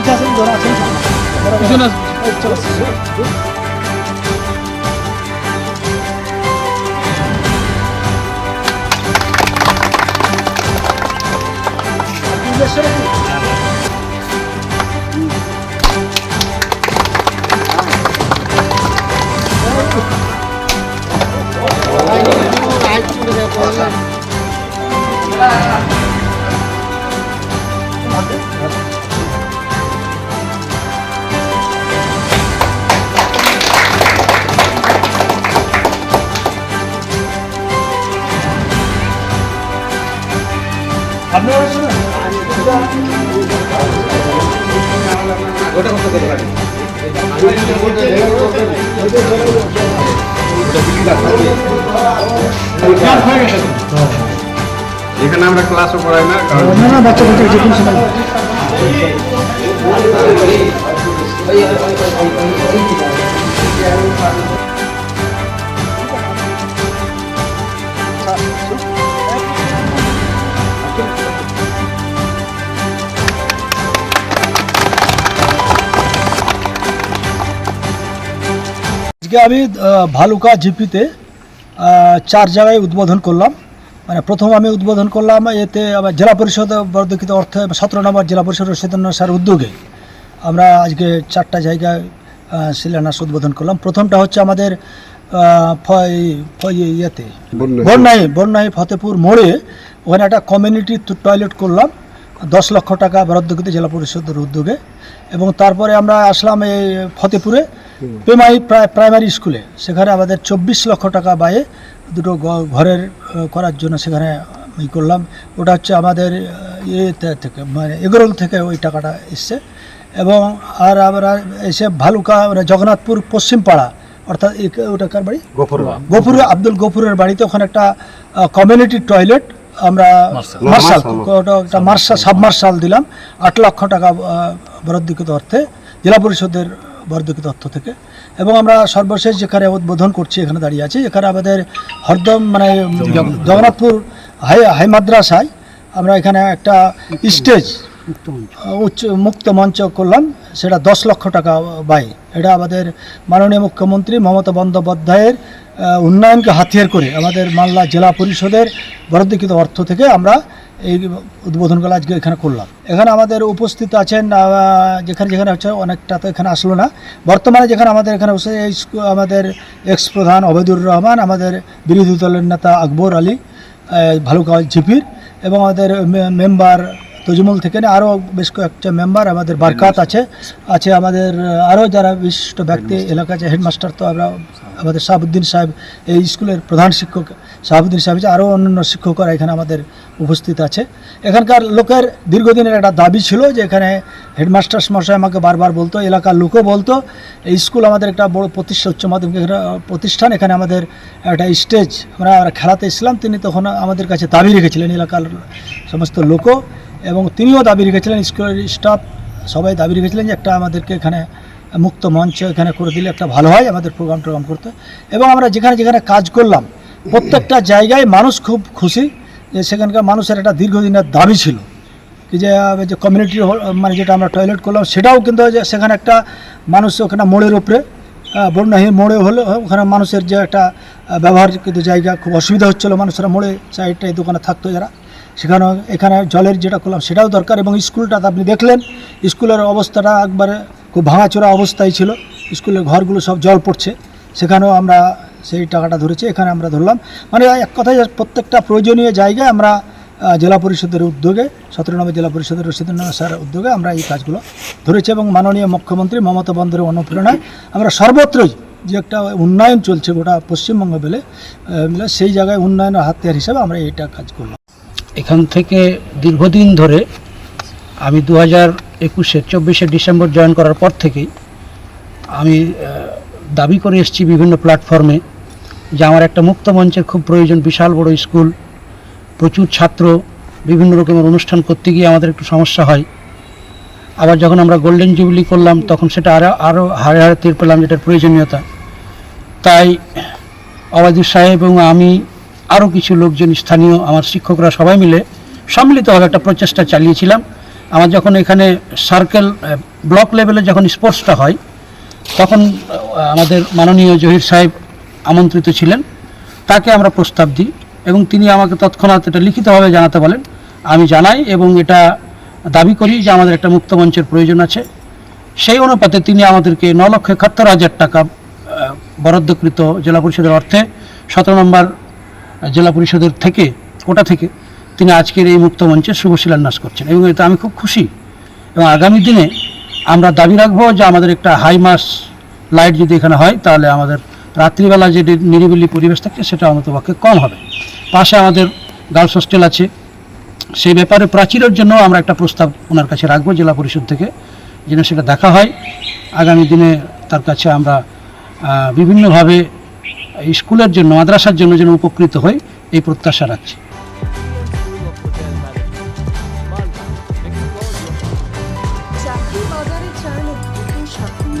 이차 승도랑 생존. 이전화 어, 저거. এই, চলো আপনারা শোনেন এখানে আমরা ক্লাসও করাই না কারণ বাচ্চা বাচ্চা যে আজকে আমি ভালুকা জিপিতে চার জায়গায় উদ্বোধন করলাম। মানে প্রথম আমি উদ্বোধন করলাম এতে জেলা পরিষদ বর্ধকিত অর্থ সতেরো নম্বর জেলা পরিষদ রশিদুল্লাহ স্যার উদ্যোগে আমরা আজকে চারটা জায়গায় শিলান্যাস উদ্বোধন করলাম। প্রথমটা হচ্ছে আমাদের ইয়েতে। বন্যাই বন্যাই ফতেপুর মোড়ে ওখানে একটা কমিউনিটি টয়লেট করলাম। দশ লক্ষ টাকা বরাদ্দকৃত জেলা পরিষদের উদ্যোগে। এবং তারপরে আমরা আসলাম এই ফতেপুরে। পেমাই প্রায়- প্রাইমারি স্কুলে সেখানে আমাদের চব্বিশ লক্ষ টাকা ব্যয়ে দুটো ঘরের করার জন্য সেখানে ই করলাম। ওটা হচ্ছে আমাদের ইয়ে থেকে মানে এগরোল থেকে ওই টাকাটা এসছে। এবং আর আমরা এসে ভালুকা মানে জগন্নাথপুর পশ্চিম পাড়া অর্থাৎ ওটা কার বাড়ি? গফুর আব্দুল গফুরের বাড়িতে ওখানে একটা কমিউনিটি টয়লেট আমরা মার্শাল। একটা মার্শাল সাবমার্শাল দিলাম। আট লক্ষ টাকা বরাদ্দকৃত অর্থে জেলা পরিষদের বরাদ্দকৃত অর্থ থেকে। এবং আমরা সর্বশেষ যেখানে উদ্বোধন করছি এখানে দাঁড়িয়ে আছি এখানে আমাদের হরদম মানে জগন্নাথপুর। হাই হাই মাদ্রাসায় আমরা এখানে একটা স্টেজ উচ্চ মুক্ত মঞ্চ করলাম। সেটা দশ লক্ষ টাকা ব্যয়। এটা আমাদের মাননীয় মুখ্যমন্ত্রী মমতা বন্দ্যোপাধ্যায়ের উন্নয়নকে হাতিয়ার করে আমাদের মালদা জেলা পরিষদের বরাদ্দকৃত অর্থ থেকে আমরা এই উদ্বোধনগুলো আজকে এখানে করলাম। এখানে আমাদের উপস্থিত আছেন যেখানে যেখানে হচ্ছে অনেকটা তো এখানে আসলো না। বর্তমানে যেখানে আমাদের এখানে বসে এই আমাদের এক্স প্রধান অবেদুর রহমান আমাদের বিরোধী দলের নেতা আকবর আলী ভালুকা জিপির এবং আমাদের মেম্বার তজমুল থেকে আরও বেশ কয়েকটা মেম্বার আমাদের বারকাত আছে। আছে আমাদের আরও যারা বিশিষ্ট ব্যক্তি এলাকা আছে হেডমাস্টার তো আমরা আমাদের শাহাবুদ্দিন সাহেব এই স্কুলের প্রধান শিক্ষক শাহাবুদ্দিন সাহেব আছে আরও অন্যান্য শিক্ষকরা এখানে আমাদের উপস্থিত আছে। এখানকার লোকের দীর্ঘদিনের একটা দাবি ছিল যে এখানে হেডমাস্টার মশাই আমাকে বারবার বলতো, এলাকার লোকও বলতো, এই স্কুল আমাদের একটা বড় প্রতিষ্ঠা, উচ্চ মাধ্যমিক প্রতিষ্ঠান, এখানে আমাদের একটা স্টেজ, আমরা খেলাতে এসেছিলাম, তিনি তখন আমাদের কাছে দাবি রেখেছিলেন, এলাকার সমস্ত লোকও, এবং তিনিও দাবি রেখেছিলেন, স্কুলের স্টাফ সবাই দাবি রেখেছিলেন যে একটা আমাদেরকে এখানে মুক্ত মঞ্চ এখানে করে দিলে একটা ভালো হয়, আমাদের প্রোগ্রাম টোগ্রাম করতে। এবং আমরা যেখানে যেখানে কাজ করলাম, প্রত্যেকটা জায়গায় মানুষ খুব খুশি যে সেখানকার মানুষের একটা দীর্ঘদিনের দাবি ছিল যে যে কমিউনিটি মানে যেটা আমরা টয়লেট করলাম, সেটাও কিন্তু যে সেখানে একটা মানুষ ওখানে মোড়ের উপরে বন্যাহীন মোড়ে হলে ওখানে মানুষের যে একটা ব্যবহার কিন্তু জায়গা খুব অসুবিধা হচ্ছিল মানুষেরা মোড়ে সাইডটা এই দোকানে থাকতো যারা। সেখানেও এখানে জলের যেটা করলাম সেটাও দরকার এবং স্কুলটা আপনি দেখলেন, স্কুলের অবস্থাটা একবারে খুব ভাঙাচোরা অবস্থায় ছিল। স্কুলের ঘরগুলো সব জল পড়ছে। সেখানেও আমরা সেই টাকাটা ধরেছে, এখানে আমরা ধরলাম। মানে এক কথায় প্রত্যেকটা প্রয়োজনীয় জায়গায় আমরা জেলা পরিষদের উদ্যোগে, সতেরো নম্বর জেলা পরিষদের রশিদুল্লাহ স্যার উদ্যোগে আমরা এই কাজগুলো ধরেছি এবং মাননীয় মুখ্যমন্ত্রী মমতা বন্দ্যোপাধ্যায়ের অনুপ্রেরণায় আমরা সর্বত্রই যে একটা উন্নয়ন চলছে গোটা পশ্চিমবঙ্গ বেলে সেই জায়গায় উন্নয়নের হাতিয়ার হিসেবে আমরা এইটা কাজ করলাম। এখান থেকে দীর্ঘদিন ধরে আমি দু হাজার একুশের চব্বিশে ডিসেম্বর জয়েন করার পর থেকেই আমি দাবি করে এসেছি বিভিন্ন প্ল্যাটফর্মে যে আমার একটা মুক্ত মঞ্চের খুব প্রয়োজন, বিশাল বড় স্কুল, প্রচুর ছাত্র, বিভিন্ন রকমের অনুষ্ঠান করতে গিয়ে আমাদের একটু সমস্যা হয়। আবার যখন আমরা গোল্ডেন জুবিলি করলাম, তখন সেটা আরও আরও হারে হারে তীর পেলাম যেটার প্রয়োজনীয়তা। তাই অবাদুর সাহেব এবং আমি আরও কিছু লোকজন, স্থানীয় আমার শিক্ষকরা সবাই মিলে সম্মিলিতভাবে একটা প্রচেষ্টা চালিয়েছিলাম। আমার যখন এখানে সার্কেল ব্লক লেভেলে যখন স্পোর্টসটা হয়, তখন আমাদের মাননীয় জহির সাহেব আমন্ত্রিত ছিলেন। তাকে আমরা প্রস্তাব দিই এবং তিনি আমাকে তৎক্ষণাৎ এটা লিখিতভাবে জানাতে বলেন। আমি জানাই এবং এটা দাবি করি যে আমাদের একটা মুক্ত মঞ্চের প্রয়োজন আছে। সেই অনুপাতে তিনি আমাদেরকে ন লক্ষ একাত্তর হাজার টাকা বরাদ্দকৃত জেলা পরিষদের অর্থে সতেরো নম্বর জেলা পরিষদের থেকে, কোটা থেকে তিনি আজকের এই মুক্ত মঞ্চে শুভ শিলান্যাস করছেন এবং এটা আমি খুব খুশি। এবং আগামী দিনে আমরা দাবি রাখব যে আমাদের একটা হাই মাস লাইট যদি এখানে হয় তাহলে আমাদের রাত্রিবেলা যে নিরিবিলি পরিবেশ থাকে সেটা অন্ততপক্ষে কম হবে। পাশে আমাদের গার্লস হোস্টেল আছে। সেই ব্যাপারে প্রাচীরের জন্য আমরা একটা প্রস্তাব ওনার কাছে রাখব জেলা পরিষদ থেকে, যেন সেটা দেখা হয়। আগামী দিনে তার কাছে আমরা বিভিন্নভাবে স্কুলের জন্য, মাদ্রাসার জন্য যেন উপকৃত হই, এই প্রত্যাশা রাখছি। সাফল্য